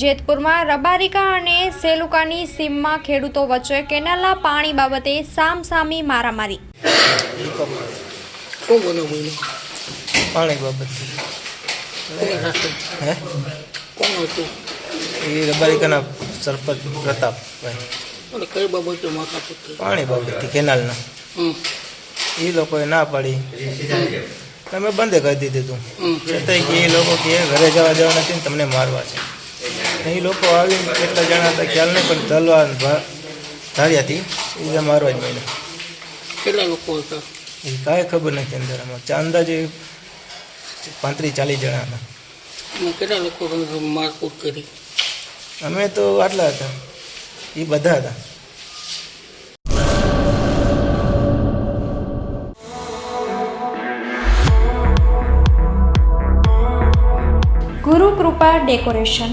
જેતપુરમાં રબારિકા અને સેલુકાની સીમમાં ખેડૂતો વચ્ચે કેનાલના પાણી બાબતે સામસામી મારામારી. પાણી બાબત. કોણ હતું? એ રબારિકાના સરપંચ પ્રતાપભાઈ. કઈ બાબતે પાણી બાબતથી કેનાલના. એ લોકોએ ના પાડી. તમે બંધ કરી દીધું. હતું છતાંય એ લોકો કે ઘરે જવા દેવા નથી ને તમને મારવા છે. એ લોકો આવીને કેટલા જણા હતા ખ્યાલ નહીં પણ તલવાર ધાર્યા હતી. એ મારવા જ મળ્યા કેટલા લોકો હતા? એ કાંઈ ખબર નથી અંદર આમાં. ચાંદા જે પાંત્રીસ ચાલીસ જણા હતા. કેટલા લોકો મારકૂટ કરી? અમે તો આટલા હતા. એ બધા હતા. ગુરુ કૃપા ડેકોરેશન